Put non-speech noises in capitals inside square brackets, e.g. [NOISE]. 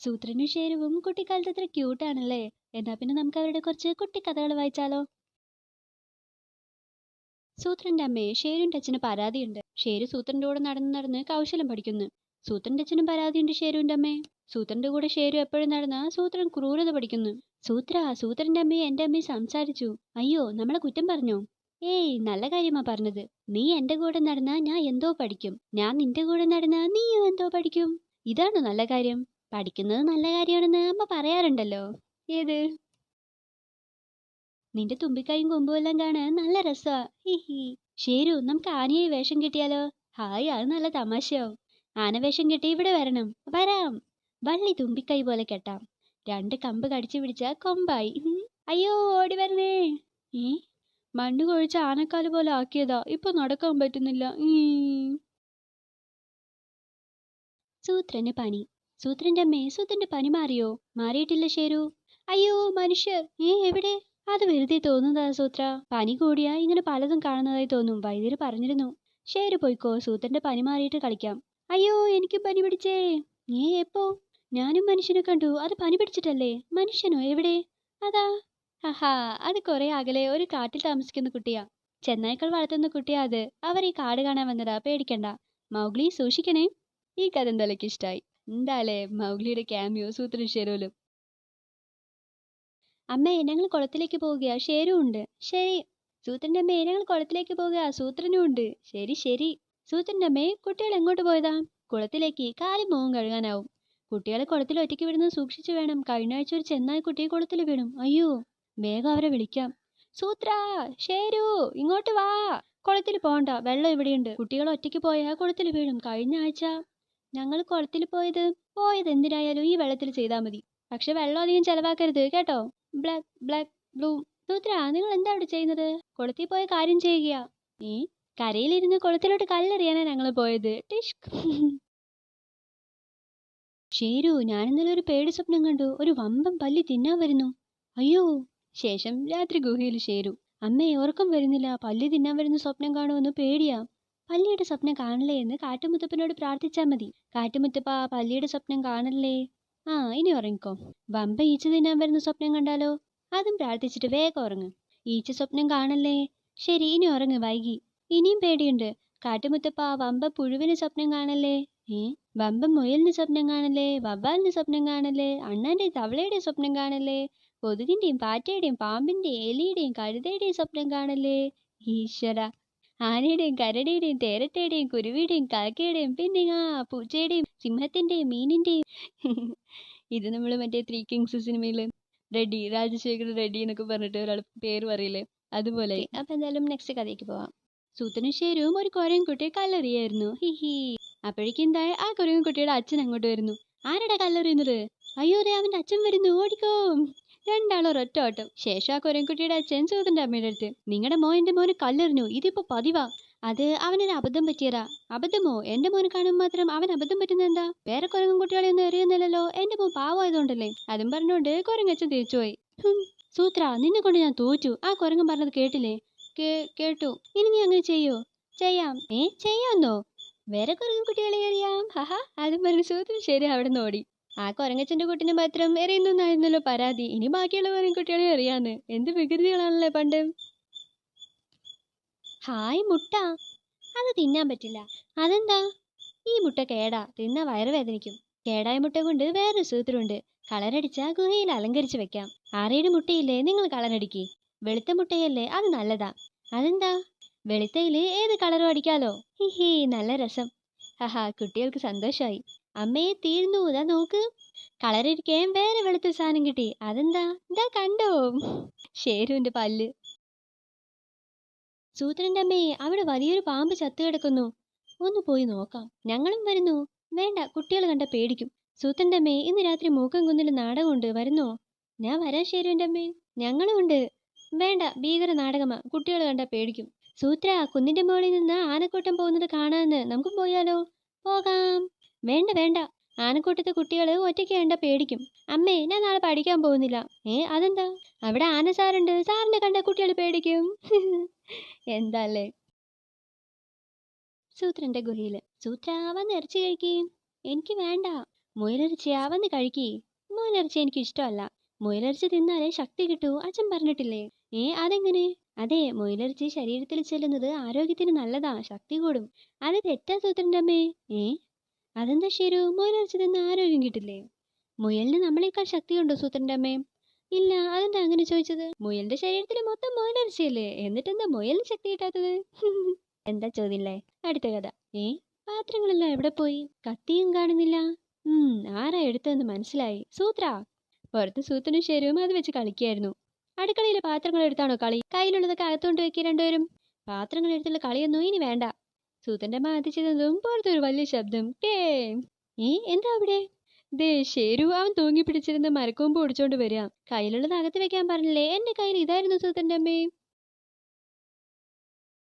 സൂത്രനും ഷേരുവും കുട്ടിക്കാലത്ത് അത്ര ക്യൂട്ടാണല്ലേ എന്നാ പിന്നെ നമുക്ക് അവരുടെ കുറച്ച് കുട്ടിക്കഥകൾ വായിച്ചാലോ? സൂത്രന്റെ അമ്മയെ ഷേരുവിന്റെ അച്ഛന് പരാതിയുണ്ട്. ഷേരു സൂത്രന്റെ കൂടെ നടന്ന് നടന്ന് കൗശലം പഠിക്കുന്നു. സൂത്രന്റെ അച്ഛനും പരാതിയുണ്ട് ഷേരുവിന്റെ അമ്മയെ സൂത്രന്റെ കൂടെ ഷേരു എപ്പോഴും നടന്ന സൂത്രൻ ക്രൂരത പഠിക്കുന്നു. സൂത്ര സൂത്രന്റെ അമ്മയെ എന്റെ അമ്മയെ സംസാരിച്ചു. അയ്യോ നമ്മളെ കുറ്റം പറഞ്ഞോ? ഏയ് നല്ല കാര്യമാ പറഞ്ഞത്. നീ എന്റെ കൂടെ നടന്നാ ഞാൻ എന്തോ പഠിക്കും. ഞാൻ നിന്റെ കൂടെ നടന്നാ നീയും എന്തോ പഠിക്കും. ഇതാണോ നല്ല കാര്യം? പഠിക്കുന്നത് നല്ല കാര്യമാണെന്ന് അമ്മ പറയാറുണ്ടല്ലോ. ഏത്? നിന്റെ തുമ്പിക്കൈയും കൊമ്പും എല്ലാം കാണാൻ നല്ല രസമാ ഹിഹി ശരു നമുക്ക് ആനയെ വേഷം കിട്ടിയാലോ? ഹായ് അത് നല്ല തമാശയാവും ആന വേഷം കിട്ടി ഇവിടെ വരണം. വരാം. വള്ളി തുമ്പിക്കൈ പോലെ കെട്ടാം. രണ്ട് കമ്പ് കടിച്ചു പിടിച്ച കൊമ്പായി. അയ്യോ ഓടി വരണേ. ഏ? മണ്ണ് കൊഴിച്ച് ആനക്കാൽ പോലെ ആക്കിയതാ. ഇപ്പൊ നടക്കാൻ പറ്റുന്നില്ല. ഈ. സൂത്രന് പനി സൂത്രന്റെ അമ്മേ സൂത്രന്റെ പനി മാറിയോ? മാറിയിട്ടില്ല ഷേരു. അയ്യോ മനുഷ്യർ ഏ എവിടെ? അത് വെറുതെ തോന്നുന്നതാ സൂത്ര. പനി കൂടിയാ ഇങ്ങനെ പലതും കാണുന്നതായി തോന്നും വൈദ്യര് പറഞ്ഞിരുന്നു. ഷേരു പോയിക്കോ സൂത്രന്റെ പനി മാറിയിട്ട് കളിക്കാം. അയ്യോ എനിക്ക് പനി പിടിച്ചേ. ഏ എപ്പോ? ഞാനും മനുഷ്യനെ കണ്ടു അത് പനി പിടിച്ചിട്ടല്ലേ? മനുഷ്യനോ എവിടെ? അതാ. ഹഹാ അത് കുറെ അകലെ ഒരു കാട്ടിൽ താമസിക്കുന്ന കുട്ടിയാ. ചെന്നായ്ക്കൾ വളർത്തുന്ന കുട്ടിയാ അത്. അവർ ഈ കാട് കാണാൻ വന്നതാ പേടിക്കണ്ട. മൗഗ്ലി സൂക്ഷിക്കണേ. ഈ കഥ എന്തായാലും ഇഷ്ടായി എന്താലേ മൗഗ്ലിയുടെ ക്യാമിയോ സൂത്രം ഷെരോലും. അമ്മേ ഞങ്ങൾ കുളത്തിലേക്ക് പോവുകയാ. ഷേരും ഉണ്ട്. ശരി. സൂത്രന്റെ അമ്മേ ഞങ്ങൾ കുളത്തിലേക്ക് പോവുക സൂത്രനും ഉണ്ട്. ശരി ശരി. സൂത്രന്റെ അമ്മേ കുട്ടികൾ എങ്ങോട്ട് പോയതാ? കുളത്തിലേക്ക് കാലും മുഖം കഴുകാനാവും. കുട്ടികളെ കുളത്തിൽ ഒറ്റയ്ക്ക് വിടുന്നത് സൂക്ഷിച്ചു വേണം. കഴിഞ്ഞ ആഴ്ച ഒരു ചെന്നായി കുട്ടിയെ കുളത്തിൽ വീണു അയ്യോ വേഗം അവരെ വിളിക്കാം. സൂത്ര ഷേരു ഇങ്ങോട്ട് വാ. കുളത്തിൽ പോണ്ട. വെള്ളം ഇവിടെയുണ്ട്. കുട്ടികൾ ഒറ്റയ്ക്ക് പോയാൽ കുളത്തിൽ വീഴും. കഴിഞ്ഞ ആഴ്ച ഞങ്ങൾ കുളത്തിൽ പോയത് പോയത് എന്തിനായാലും ഈ വെള്ളത്തിൽ ചെയ്താൽ മതി. പക്ഷെ വെള്ളം അധികം ചെലവാക്കരുത് കേട്ടോ. ബ്ലാക്ക് ബ്ലാക്ക് ബ്ലൂ സൂത്ര നിങ്ങൾ എന്താ അവിടെ ചെയ്യുന്നത്? കുളത്തിൽ പോയ കാര്യം ചെയ്യുക. ഏ കരയിലിരുന്ന് കുളത്തിലോട്ട് കല്ലെറിയാനാ ഞങ്ങൾ പോയത്. ടിഷ്ക്. ഞാൻ ഇന്നലെ ഒരു പേടി സ്വപ്നം കണ്ടു. ഒരു വമ്പം പല്ലി തിന്നാൻ വരുന്നു. അയ്യോ ശേഷം രാത്രി ഗുഹയിൽ ഷേരു. അമ്മേ ഉറക്കം വരുന്നില്ല. പല്ലി തിന്നാൻ വരുന്ന സ്വപ്നം കാണുമെന്ന് പേടിയാ. പല്ലിയുടെ സ്വപ്നം കാണല്ലേ എന്ന് കാട്ടുമുത്തപ്പനോട് പ്രാർത്ഥിച്ചാൽ മതി. കാട്ടുമുത്തപ്പ പല്ലിയുടെ സ്വപ്നം കാണല്ലേ? ആ ഇനി ഉറങ്ങിക്കോ. വമ്പ ഈച്ച തിന്നാൻ വരുന്ന സ്വപ്നം കണ്ടാലോ? അതും പ്രാർത്ഥിച്ചിട്ട് വേഗം ഉറങ്ങ്. ഈച്ച സ്വപ്നം കാണല്ലേ? ശരി ഇനി ഉറങ്ങ് വൈകി. ഇനിയും പേടിയുണ്ട്. കാട്ടുമുത്തപ്പ വമ്പ പുഴുവിന് സ്വപ്നം കാണല്ലേ? ഏ? വമ്പ മുയലിന് സ്വപ്നം കാണല്ലേ? വവ്വാലിന് സ്വപ്നം കാണല്ലേ? അണ്ണാന്റെ തവളയുടെ സ്വപ്നം കാണല്ലേ? കൊതുകിന്റെയും പാറ്റയുടെയും പാമ്പിന്റെയും എലിയുടെയും കഴുതയുടെയും സ്വപ്നം കാണല്ലേ? ഈശ്വര ആനയുടെയും കരടിയുടെയും തേരട്ടയുടെയും കുരുവിയുടെയും കാക്കയുടെയും പിന്നെ ആ പൂച്ചയുടെയും സിംഹത്തിന്റെയും മീനിന്റെയും. ഇത് നമ്മൾ മറ്റേ ത്രീ കിങ്സ് സിനിമയിൽ റെഡി രാജശേഖർ റെഡി എന്നൊക്കെ പറഞ്ഞിട്ട് ഒരാൾ പേര് പറയില്ലേ? അതുപോലെ. അപ്പൊ എന്തായാലും നെക്സ്റ്റ് കഥയ്ക്ക് പോവാം. സൂത്തനും ഷേരുവും ഒരു കൊരയും കുട്ടിയെ കല്ലെറിയായിരുന്നു. He he. അപ്പോഴേക്കും എന്തായാലും ആ കൊരയും കുട്ടിയുടെ അച്ഛൻ അങ്ങോട്ട് വരുന്നു. ആരുടെ കല്ലെറിയുന്നത്? അയ്യോ അതെ അവന്റെ അച്ഛൻ വരുന്നു. ഓടിക്കോ. രണ്ടാളും ഒരൊറ്റ ഓട്ടം. ശേഷം ആ കൊരൻകുട്ടിയുടെ അച്ഛൻ സൂതന്റെ അമ്മയുടെ അടുത്ത് നിങ്ങളുടെ മോന്റെ മോന് കല്ലെറിഞ്ഞു. ഇതിപ്പോ പതിവാ. അത് അവനൊരു അബദ്ധം പറ്റിയതാ. അബദ്ധമോ? എന്റെ മോന് കാണും മാത്രം അവൻ അബദ്ധം പറ്റുന്ന എന്താ? വേറെ കുരങ്ങൻ കുട്ടികളെ ഒന്നും എറിയുന്നില്ലല്ലോ. എന്റെ മോൻ പാവമായതുകൊണ്ടല്ലേ? അതും പറഞ്ഞുകൊണ്ട് കുരങ്ങച്ചൻ തിരിച്ചുപോയി സൂത്ര നിന്നെ കൊണ്ട് ഞാൻ തോറ്റു. ആ കുരങ്ങൻ പറഞ്ഞത് കേട്ടില്ലേ? കേട്ടു. ഇനി നീ അങ്ങനെ ചെയ്യോ? ചെയ്യാം. ഏ ചെയ്യാന്നോ? വേറെ കുരങ്ങൻ കുട്ടികളെ എറിയാം. ഹഹ അതും പറഞ്ഞ് സൂത്രൻ ശരി അവിടെ നിന്ന് ഓടി. ആ കൊരങ്ങച്ചന്റെ കുട്ടിനെ മാത്രം എറിയുന്നായിരുന്നല്ലോ പരാതി. ഇനി ബാക്കിയുള്ള കുട്ടികളെ എറിയാന്ന് എന്ത് വികൃതികളാണല്ലേ പണ്ട്? ഹായ് മുട്ട. അത് തിന്നാൻ പറ്റില്ല. അതെന്താ? ഈ മുട്ട കേടാ. തിന്ന വയറുവേദനിക്കും കേടായ മുട്ട കൊണ്ട് വേറൊരു സൂത്രമുണ്ട്. കളറടിച്ച ഗുഹയിൽ അലങ്കരിച്ച് വെക്കാം. ആറേഴ് മുട്ടയില്ലേ? നിങ്ങൾ കളറടിക്കി. വെളുത്ത മുട്ടയല്ലേ? അത് നല്ലതാ. അതെന്താ? വെളുത്തയിൽ ഏത് കളറും അടിക്കാലോ? ഹിഹി നല്ല രസം. ഹഹാ കുട്ടികൾക്ക് സന്തോഷമായി അമ്മയെ തീർന്നു. ഇതാ നോക്ക്. കളറിരിക്കാൻ വേറെ വെളുത്ത സാധനം കിട്ടി. അതെന്താ? ഇതാ കണ്ടോ? ഷേരുവിന്റെ പല്ല്. സൂത്രന്റെ അമ്മയെ അവിടെ വലിയൊരു പാമ്പ് ചത്തു കിടക്കുന്നു. ഒന്ന് പോയി നോക്കാം. ഞങ്ങളും വരുന്നു. വേണ്ട കുട്ടികൾ കണ്ട പേടിക്കും. സൂത്രന്റെ അമ്മേ ഇന്ന് രാത്രി മൂക്കം കുന്നിൽ നാടകമുണ്ട്. വരുന്നോ? ഞാൻ വരാം ഷേരുവിന്റെ അമ്മേ. ഞങ്ങളും ഉണ്ട്. വേണ്ട ഭീകര നാടകമാ. കുട്ടികൾ കണ്ട പേടിക്കും. സൂത്ര കുന്നിന്റെ മുകളിൽ നിന്ന് ആനക്കൂട്ടം പോകുന്നത് കാണാന്ന്. നമുക്കും പോയാലോ? പോകാം. വേണ്ട വേണ്ട. ആനക്കൂട്ടത്തെ കുട്ടികൾ ഒറ്റയ്ക്ക് വേണ്ട പേടിക്കും. അമ്മേ ഞാൻ നാളെ പഠിക്കാൻ പോകുന്നില്ല. ഏ അതെന്താ? അവിടെ ആന സാറുണ്ട്. സാറിനെ കണ്ട കുട്ടികൾ പേടിക്കും. [LAUGHS] എന്താല്ലേ? സൂത്രന്റെ ഗുഹയിൽ. സൂത്ര വന്ന് ഇറച്ചി കഴിക്കുകയും എനിക്ക് വേണ്ട. മുയലിറച്ചി വന്ന് കഴിക്കേ. മുയലിറച്ചി എനിക്ക് ഇഷ്ടമല്ല. മുയലിറച്ചി തിന്നാലേ ശക്തി കിട്ടൂ. അച്ഛൻ പറഞ്ഞിട്ടില്ലേ? ഏ അതെങ്ങനെ? അതെ മുയലിറച്ചി ശരീരത്തിൽ ചെല്ലുന്നത് ആരോഗ്യത്തിന് നല്ലതാ. ശക്തി കൂടും. അത് തെറ്റാ സൂത്രന്റെ അമ്മേ. ഏ അതെന്താ ശരു? മുയലരച്ചതെന്ന് തിന്ന് ആരോഗ്യം കിട്ടില്ലേ? മുയലിന് ശക്തി ശക്തിയുണ്ടോ സൂത്രന്റെ അമ്മേ? ഇല്ല അതെന്താ അങ്ങനെ ചോദിച്ചത്? മുയലിന്റെ ശരീരത്തിൽ മൊത്തം മുയലിറച്ചിയല്ലേ എന്നിട്ടെന്താ മുയലിന് ശക്തി കിട്ടാത്തത്? [LAUGHS] എന്താ ചോദ്യല്ലേ അടുത്ത കഥ. ഏ പാത്രങ്ങളെല്ലാം എവിടെ പോയി? കത്തിയും കാണുന്നില്ല. ഉം ആരാ എടുത്തതെന്ന് മനസ്സിലായി. സൂത്ര. പുറത്ത് സൂത്രനും ശരിയും അത് വെച്ച് കളിക്കായിരുന്നു അടുക്കളയിലെ പാത്രങ്ങൾ എടുത്താണോ കളി? കയ്യിലുള്ളതൊക്കെ അകത്തോണ്ട് വെക്കി രണ്ടുപേരും. പാത്രങ്ങൾ എടുത്തുള്ള കളിയൊന്നും ഇനി വേണ്ട. സൂത്രന്റെ ചെന്നതും പുറത്തൊരു വലിയ ശബ്ദം. ടേ ഏ എന്താ അവിടെ? ദേ ശരു അവൻ തൂങ്ങി പിടിച്ചിരുന്ന മരക്കൊമ്പ് ഓടിച്ചോണ്ട് വരിക കയ്യിലുള്ളത് അകത്ത് വെക്കാൻ പറഞ്ഞില്ലേ? എന്റെ കയ്യിൽ ഇതായിരുന്നു സൂതന്റെ അമ്മേ.